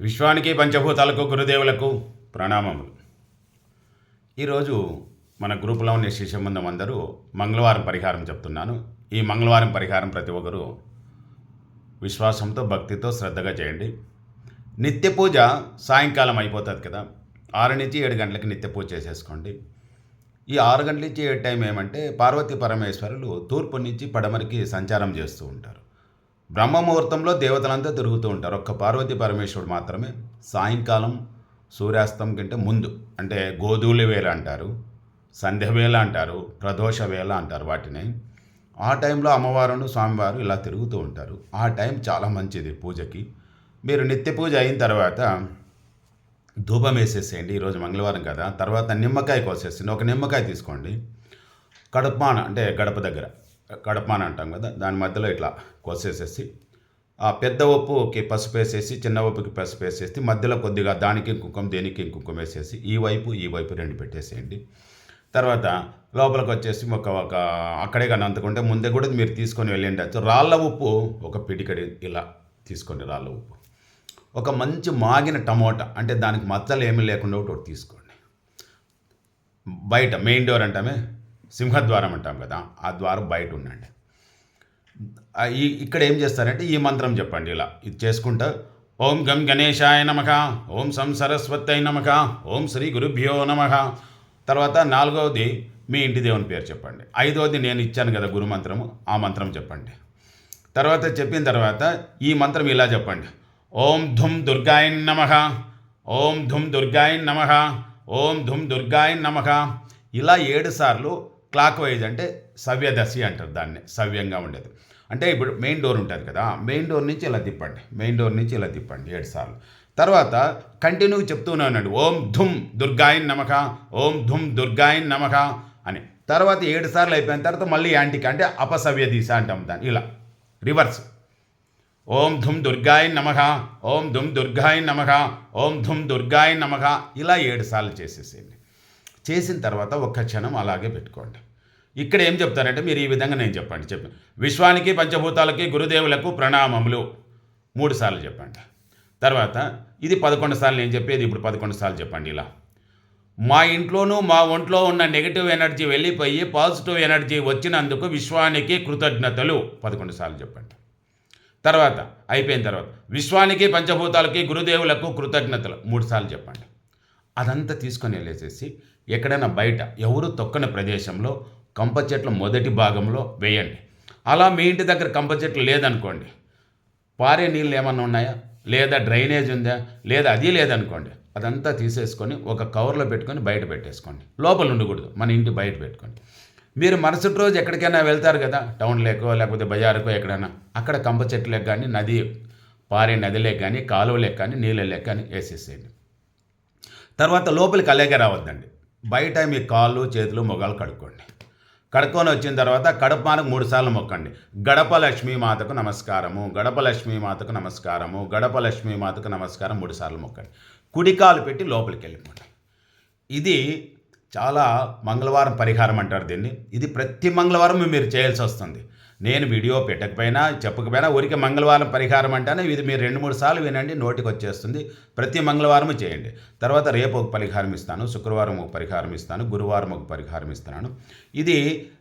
విశ్వానికి పంచభూతాలకు గురుదేవులకు ప్రణామములు. ఈరోజు మన గ్రూపులో ఉన్న శిష్యబంధం అందరూ మంగళవారం పరిహారం చెప్తున్నాను. ఈ మంగళవారం పరిహారం ప్రతి ఒక్కరూ విశ్వాసంతో భక్తితో శ్రద్ధగా చేయండి. నిత్య పూజ సాయంకాలం అయిపోతుంది కదా. ఆరు నుంచి ఏడు గంటలకి నిత్య పూజ చేసేసుకోండి. ఈ ఆరు గంటల నుంచి ఏడు టైం ఏమంటే పార్వతీ పరమేశ్వరులు తూర్పు నుంచి పడమరికి సంచారం చేస్తూ ఉంటారు. బ్రహ్మ ముహూర్తంలో దేవతలంతా తిరుగుతూ ఉంటారు. ఒక్క పార్వతీ పరమేశ్వరుడు మాత్రమే. సాయంకాలం సూర్యాస్తం కంటే ముందు అంటే గోధూళి వేళ అంటారు సంధ్య వేళ అంటారు ప్రదోష వేళ అంటారు వాటిని. ఆ టైంలో అమ్మవారును స్వామివారు ఇలా తిరుగుతూ ఉంటారు. ఆ టైం చాలా మంచిది పూజకి. మీరు నిత్య పూజ అయిన తర్వాత ధూపం వేసేసేయండి ఈరోజు మంగళవారం కదా. తర్వాత నిమ్మకాయ కోసేసింది ఒక నిమ్మకాయ తీసుకోండి. కడపమాన అంటే గడప దగ్గర. కడపమాన అంటాం కదా దాని మధ్యలో ఇట్లా కోసేసేసి ఆ పెద్ద ఉప్పుకి పసుపు వేసేసి చిన్న ఉప్పుకి పసుపు వేసేసి మధ్యలో కొద్దిగా దానికి కుంకుమ దేనికి కుంకుమ వేసేసి ఈ వైపు ఈ వైపు రెండు పెట్టేసేయండి. తర్వాత లోపలికి వచ్చేసి ఒక ఒక అక్కడే కానీ అంతకుంటే ముందే కూడా మీరు తీసుకొని వెళ్ళండి. రాళ్ళ ఉప్పు ఒక పిడికడి ఇలా తీసుకోండి రాళ్ళ ఉప్పు. ఒక మంచి మాగిన టమోటా అంటే దానికి మచ్చలు ఏమీ లేకుండా ఒకటి తీసుకోండి. బయట మెయిన్ డోర్ అంటామే సింహద్వారం అంటాం కదా ఆ ద్వారం బయట ఉండండి. ఈ ఇక్కడ ఏం చేస్తారంటే ఈ మంత్రం చెప్పండి ఇలా. ఇది చేసుకుంటా ఓం గం గణేశాయ నమక ఓం సం సరస్వతై నమక ఓం శ్రీ గురుభ్యో నమః. తర్వాత నాలుగవది మీ ఇంటి దేవుని పేరు చెప్పండి. ఐదవది నేను ఇచ్చాను కదా గురు మంత్రము ఆ మంత్రం చెప్పండి. తర్వాత చెప్పిన తర్వాత ఈ మంత్రం ఇలా చెప్పండి. ఓం ధుమ్ దుర్గాయ నమ ఓం ధుమ్ దుర్గాయ నమ ఓం ధుమ్ దుర్గాయ నమ. ఇలా ఏడు సార్లు క్లాక్ వైజ్ అంటే సవ్యదశి అంటారు దాన్ని సవ్యంగా ఉండేది. అంటే ఇప్పుడు మెయిన్ డోర్ ఉంటుంది కదా మెయిన్ డోర్ నుంచి ఇలా తిప్పండి మెయిన్ డోర్ నుంచి ఇలా తిప్పండి ఏడు సార్లు. తర్వాత కంటిన్యూ చెప్తూనే ఉన్నాడు ఓం ధుమ్ దుర్గాయన్ నమక ఓం ధుమ్ దుర్గాయన్ నమక అని. తర్వాత ఏడు సార్లు అయిపోయిన తర్వాత మళ్ళీ యాంటికి అంటే అపసవ్య దిశ అంటాం దాన్ని ఇలా రివర్స్. ఓం ధుమ్ దుర్గాయ నమక ఓం ధుమ్ దుర్గాయ నమక ఓం ధుమ్ దుర్గాయ నమక ఇలా ఏడు సార్లు చేసేసేయండి. చేసిన తర్వాత ఒక్క క్షణం అలాగే పెట్టుకోండి. ఇక్కడ ఏం చెప్తారంటే మీరు ఈ విధంగా నేను చెప్పండి. చెప్పి విశ్వానికి పంచభూతాలకి గురుదేవులకు ప్రణామములు మూడు సార్లు చెప్పండి. తర్వాత ఇది పదకొండు సార్లు నేను చెప్పేది ఇప్పుడు పదకొండు సార్లు చెప్పండి ఇలా. మా ఇంట్లోనూ మా ఒంట్లో ఉన్న నెగిటివ్ ఎనర్జీ వెళ్ళిపోయి పాజిటివ్ ఎనర్జీ వచ్చినందుకు విశ్వానికి కృతజ్ఞతలు పదకొండు సార్లు చెప్పండి. తర్వాత అయిపోయిన తర్వాత విశ్వానికి పంచభూతాలకి గురుదేవులకు కృతజ్ఞతలు మూడు సార్లు చెప్పండి. అదంతా తీసుకొని వెళ్ళేసేసి ఎక్కడైనా బయట ఎవరు తొక్కని ప్రదేశంలో కంప చెట్ల మొదటి భాగంలో వేయండి. అలా మీ ఇంటి దగ్గర కంప చెట్లు లేదనుకోండి. పారే నీళ్ళు ఏమన్నా ఉన్నాయా? లేదా డ్రైనేజ్ ఉందా? లేదా అది లేదనుకోండి. అదంతా తీసేసుకొని ఒక కవర్లో పెట్టుకొని బయట పెట్టేసుకోండి. లోపల ఉండకూడదు. మన ఇంటి బయట పెట్టుకోండి. మీరు మరుసటి రోజు ఎక్కడికైనా వెళ్తారు కదా? టౌన్ లేకో లేకపోతే బజారుకో ఎక్కడైనా. అక్కడ కంప చెట్లకు కానీ నది పారే నదిలేక కానీ కాలువలేక కానీ నీళ్ళలేక కానీ వేసేసేయండి. తర్వాత లోపలికి అలాగే రావద్దండి. బయట మీ కాళ్ళు చేతులు మొగాలు కడుక్కోండి. కడుక్కొని వచ్చిన తర్వాత కడపమానకు మూడుసార్లు మొక్కండి. గడప లక్ష్మీమాతకు నమస్కారము గడప లక్ష్మీమాతకు నమస్కారము గడప లక్ష్మీమాతకు నమస్కారం మూడుసార్లు మొక్కండి. కుడికాలు పెట్టి లోపలికి వెళ్ళిపోండి. ఇది చాలా మంగళవారం పరిహారం అంటారు దీన్ని. ఇది ప్రతి మంగళవారం మీరు చేయాల్సి వస్తుంది. నేను వీడియో పెట్టకపోయినా చెప్పకపోయినా ఊరికే మంగళవారం పరిహారం అంటేనే ఇది మీరు రెండు మూడు సార్లు వినండి నోటికి వచ్చేస్తుంది. ప్రతి మంగళవారం చేయండి. తర్వాత రేపు ఒక పరిహారం ఇస్తాను శుక్రవారం ఒక పరిహారం ఇస్తాను గురువారం ఒక పరిహారం ఇస్తాను ఇది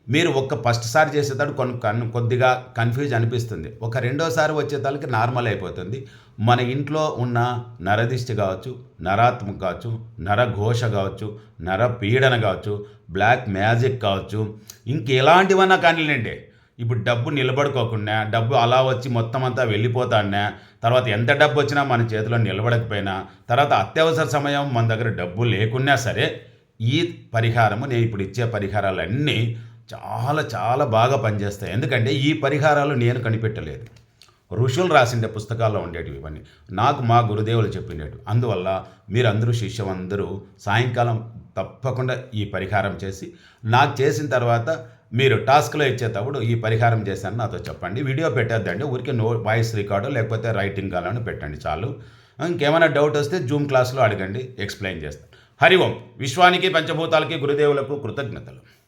మీరు ఒక్క ఫస్ట్సారి చేసేటప్పుడు కొన్ని కన్ కొద్దిగా కన్ఫ్యూజ్ అనిపిస్తుంది. ఒక రెండోసారి వచ్చేదానికి నార్మల్ అయిపోతుంది. మన ఇంట్లో ఉన్న నరదిష్టి కావచ్చు నరాత్మక కావచ్చు నరఘోష కావచ్చు నర పీడన కావచ్చు బ్లాక్ మ్యాజిక్ కావచ్చు ఇంకెలాంటివన్నా కానివ్వండి ఇప్పుడు డబ్బు నిలబడుకోకుండా డబ్బు అలా వచ్చి మొత్తం అంతా వెళ్ళిపోతాన్నా తర్వాత ఎంత డబ్బు వచ్చినా మన చేతిలో నిలబడకపోయినా తర్వాత అత్యవసర సమయం మన దగ్గర డబ్బు లేకున్నా సరే ఈ పరిహారము నేను ఇప్పుడు ఇచ్చే పరిహారాలన్నీ చాలా చాలా బాగా పనిచేస్తాయి. ఎందుకంటే ఈ పరిహారాలు నేను కనిపెట్టలేదు. ఋషులు రాసిండే పుస్తకాల్లో ఉండేటివి ఇవన్నీ. నాకు మా గురుదేవులు చెప్పినట్టు అందువల్ల మీరందరూ శిష్యమందరూ సాయంకాలం తప్పకుండా ఈ పరిహారం చేసి నాకు చేసిన తర్వాత మీరు టాస్క్లో ఇచ్చేటప్పుడు ఈ పరిహారం చేశాను నాతో చెప్పండి. వీడియో పెట్టేద్దండి. ఊరికే నో వాయిస్ రికార్డు లేకపోతే రైటింగ్ కాలని పెట్టండి చాలు. ఇంకేమైనా డౌట్ వస్తే జూమ్ క్లాస్లో అడగండి ఎక్స్ప్లెయిన్ చేస్తాను. హరి ఓం. విశ్వానికి పంచభూతాలకి గురుదేవులకు కృతజ్ఞతలు.